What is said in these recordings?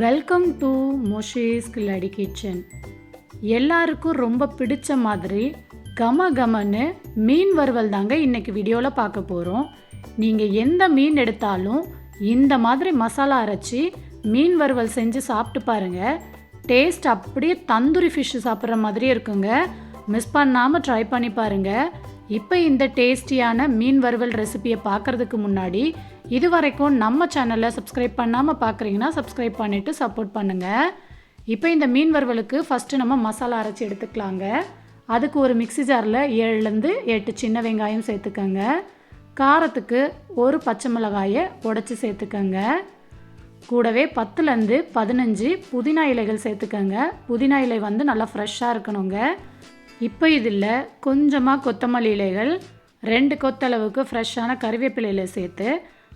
Welcome to மொஷேஸ் கில்லாடி kitchen எல்லாருக்கும் ரொம்ப பிடிச்ச மாதிரி கம கமன்னு மீன் வறுவல் தாங்க இன்னைக்கு வீடியோவில் பார்க்க போகிறோம் நீங்கள் எந்த மீன் எடுத்தாலும் இந்த மாதிரி மசாலா அரைச்சி மீன் வறுவல் செஞ்சு சாப்பிட்டு பாருங்கள் டேஸ்ட் அப்படியே தந்தூரி ஃபிஷ் சாப்பிட்ற மாதிரியே இருக்குங்க. மிஸ் பண்ணாமல் ட்ரை பண்ணி பாருங்கள் இப்போ இந்த டேஸ்டியான மீன் வறுவல் ரெசிபியை பார்க்குறதுக்கு முன்னாடி இது வரைக்கும் நம்ம சேனலை சப்ஸ்கிரைப் பண்ணாமல் பார்க்குறீங்கன்னா சப்ஸ்கிரைப் பண்ணிவிட்டு சப்போர்ட் பண்ணுங்கள் இப்போ இந்த மீன் வறுவலுக்கு ஃபஸ்ட்டு நம்ம மசாலா அரைச்சி எடுத்துக்கலாங்க. அதுக்கு ஒரு மிக்ஸி ஜாரில் ஏழுலேருந்து எட்டு சின்ன வெங்காயம் சேர்த்துக்கோங்க. காரத்துக்கு ஒரு பச்சை மிளகாயை உடச்சி சேர்த்துக்கோங்க. கூடவே பத்துலேருந்து பதினஞ்சு புதினா இலைகள் சேர்த்துக்கோங்க. புதினா இலை வந்து நல்லா ஃப்ரெஷ்ஷாக இருக்கணுங்க. இப்போ இதில் கொஞ்சமாக கொத்தமல்லி இலைகள் ரெண்டு கொத்தளவுக்கு ஃப்ரெஷ்ஷான கருவேப்பிலையில் சேர்த்து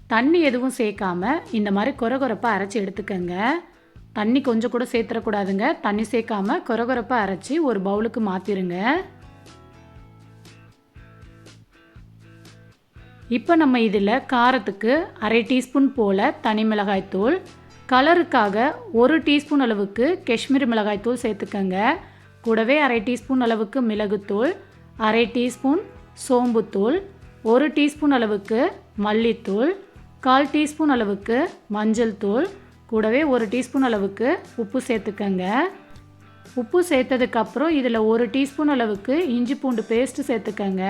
தண்ணி எதுவும் சேர்க்காம இந்த மாதிரி கொரகொரப்பாக அரைச்சி எடுத்துக்கங்க. தண்ணி கொஞ்சம் கூட சேர்த்துடக்கூடாதுங்க தண்ணி சேர்க்காம கொரகொரப்பாக அரைச்சி ஒரு பவுலுக்கு மாற்றிருங்க இப்போ நம்ம இதில் காரத்துக்கு அரை டீஸ்பூன் போல் தனி மிளகாய்த்தூள் கலருக்காக ஒரு டீஸ்பூன் அளவுக்கு காஷ்மீர் மிளகாய்த்தூள் சேர்த்துக்கங்க. கூடவே அரை டீஸ்பூன் அளவுக்கு மிளகுத்தூள் அரை டீஸ்பூன் சோம்புத்தூள் ஒரு டீஸ்பூன் அளவுக்கு மல்லித்தூள் கால் டீஸ்பூன் அளவுக்கு மஞ்சள் தூள் கூடவே ஒரு டீஸ்பூன் அளவுக்கு உப்பு சேர்த்துக்கங்க. உப்பு சேர்த்ததுக்கப்புறம் இதில் ஒரு டீஸ்பூன் அளவுக்கு இஞ்சி பூண்டு பேஸ்ட்டு சேர்த்துக்கங்க.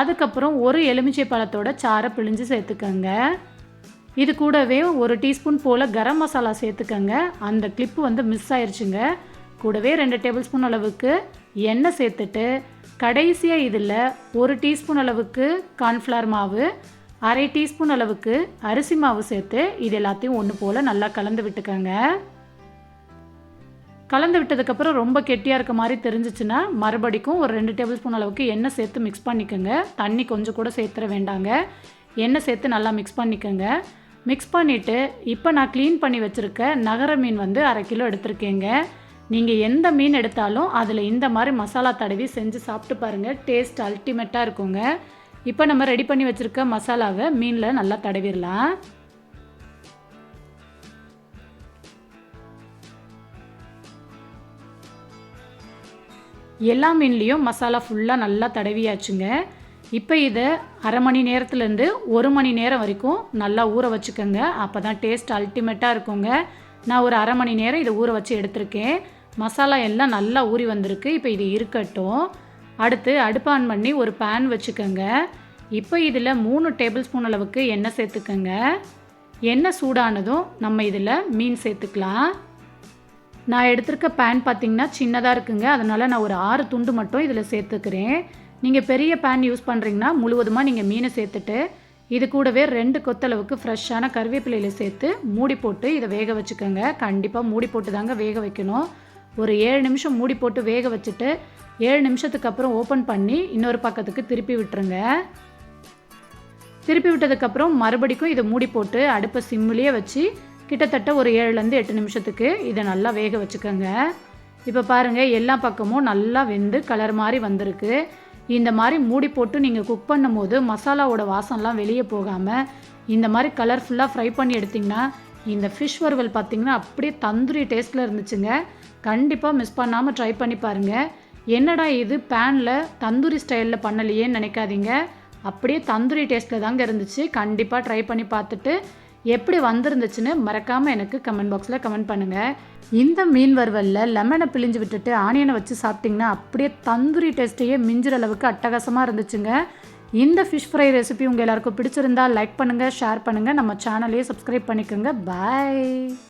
அதுக்கப்புறம் ஒரு எலுமிச்சை பழத்தோட சாரை பிழிஞ்சு சேர்த்துக்கங்க. இது கூடவே ஒரு டீஸ்பூன் போல் கரம் மசாலா சேர்த்துக்கங்க. அந்த கிளிப்பு வந்து மிஸ் ஆயிடுச்சுங்க கூடவே ரெண்டு டேபிள் ஸ்பூன் அளவுக்கு எண்ணெய் சேர்த்துட்டு கடைசியாக இதில் ஒரு டீஸ்பூன் அளவுக்கு கார்ன்ஃப்ளவர் மாவு அரை டீஸ்பூன் அளவுக்கு அரிசி மாவு சேர்த்து இது எல்லாத்தையும் ஒன்று போல் நல்லா கலந்து விட்டுக்கோங்க. கலந்து விட்டதுக்கப்புறம் ரொம்ப கெட்டியாக இருக்க மாதிரி தெரிஞ்சிச்சுன்னா மறுபடிக்கும் ஒரு ரெண்டு டேபிள் ஸ்பூன் அளவுக்கு எண்ணெய் சேர்த்து மிக்ஸ் பண்ணிக்கோங்க. தண்ணி கொஞ்சம் கூட சேர்த்துற வேண்டாங்க. எண்ணெய் சேர்த்து நல்லா மிக்ஸ் பண்ணிக்கோங்க. மிக்ஸ் பண்ணிவிட்டு இப்போ நான் க்ளீன் பண்ணி வச்சுருக்க நகர மீன் வந்து அரை கிலோ எடுத்திருக்கேங்க. நீங்கள் எந்த மீன் எடுத்தாலும் அதில் இந்த மாதிரி மசாலா தடவி செஞ்சு சாப்பிட்டு பாருங்கள் டேஸ்ட் அல்டிமேட்டாக இருக்குங்க. இப்போ நம்ம ரெடி பண்ணி வச்சுருக்க மசாலாவை மீனில் நல்லா தடவிடலாம் எல்லா மீன்லேயும் மசாலா ஃபுல்லாக நல்லா தடவியாச்சுங்க. இப்போ இதை அரை மணி நேரத்துலேருந்து ஒரு மணி நேரம் வரைக்கும் நல்லா ஊற வச்சுக்கோங்க. அப்போ தான் டேஸ்ட் அல்டிமேட்டாக இருக்குங்க. நான் ஒரு அரை மணி நேரம் இதை ஊற வச்சு எடுத்திருக்கேன். மசாலா எல்லாம் நல்லா ஊறி வந்திருக்கு. இப்போ இது இருக்கட்டும். அடுத்து அடுப்பு ஆன் பண்ணி ஒரு பேன் வச்சுக்கோங்க. இப்போ இதில் மூணு டேபிள் ஸ்பூன் அளவுக்கு எண்ணெய் சேர்த்துக்கோங்க. எண்ணெய் சூடானதும் நம்ம இதில் மீன் சேர்த்துக்கலாம். நான் எடுத்திருக்க பேன் பார்த்திங்கன்னா சின்னதாக இருக்குங்க. அதனால் நான் ஒரு ஆறு துண்டு மட்டும் இதில் சேர்த்துக்கிறேன். நீங்கள் பெரிய பேன் யூஸ் பண்ணுறீங்கன்னா முழுவதுமாக நீங்கள் மீனை சேர்த்துட்டு இது கூடவே ரெண்டு கொத்தளவுக்கு ஃப்ரெஷ்ஷான கருவேப்பிலையில் சேர்த்து மூடி போட்டு இதை வேக வச்சுக்கோங்க. கண்டிப்பாக மூடி போட்டு தாங்க வேக வைக்கணும். ஒரு ஏழு நிமிஷம் மூடி போட்டு வேக வச்சுட்டு ஏழு நிமிஷத்துக்கு அப்புறம் ஓப்பன் பண்ணி இன்னொரு பக்கத்துக்கு திருப்பி விட்டுருங்க. திருப்பி விட்டதுக்கப்புறம் மறுபடிக்கும் இதை மூடி போட்டு அடுப்பை சிம்மிலேயே வச்சு கிட்டத்தட்ட ஒரு ஏழுலேருந்து எட்டு நிமிஷத்துக்கு இதை நல்லா வேக வச்சுக்கோங்க. இப்போ பாருங்கள் எல்லா பக்கமும் நல்லா வெந்து கலர் மாதிரி வந்திருக்கு. இந்த மாதிரி மூடி போட்டு நீங்கள் குக் பண்ணும்போது மசாலாவோட வாசம்லாம் வெளியே போகாமல் இந்த மாதிரி கலர்ஃபுல்லாக ஃப்ரை பண்ணி எடுத்திங்கன்னா இந்த ஃபிஷ் வறுவல் பார்த்திங்கன்னா அப்படியே தந்தூரி டேஸ்ட்டில் இருந்துச்சுங்க. கண்டிப்பாக மிஸ் பண்ணாமல் ட்ரை பண்ணி பாருங்கள் என்னடா இது பேனில் தந்தூரி ஸ்டைலில் பண்ணலையேன்னு நினைக்காதீங்க. அப்படியே தந்தூரி டேஸ்ட்டில் தாங்க இருந்துச்சு. கண்டிப்பாக ட்ரை பண்ணி பார்த்துட்டு எப்படி வந்திருந்துச்சுன்னு மறக்காமல் எனக்கு கமெண்ட் பாக்ஸில் கமெண்ட் பண்ணுங்கள் இந்த மீன் வறுவலில் லெமனை பிழிஞ்சு விட்டுட்டு ஆனியனை வச்சு சாப்பிட்டிங்கன்னா அப்படியே தந்தூரி டேஸ்ட்டையே மிஞ்சுற அளவுக்கு அட்டகாசமாக இருந்துச்சுங்க. இந்த ஃபிஷ் ஃப்ரை ரெசிபி உங்கள் எல்லாருக்கும் பிடிச்சிருந்தா லைக் பண்ணுங்கள் ஷேர் பண்ணுங்கள் நம்ம சேனலையே சப்ஸ்கிரைப் பண்ணிக்கோங்க. பாய்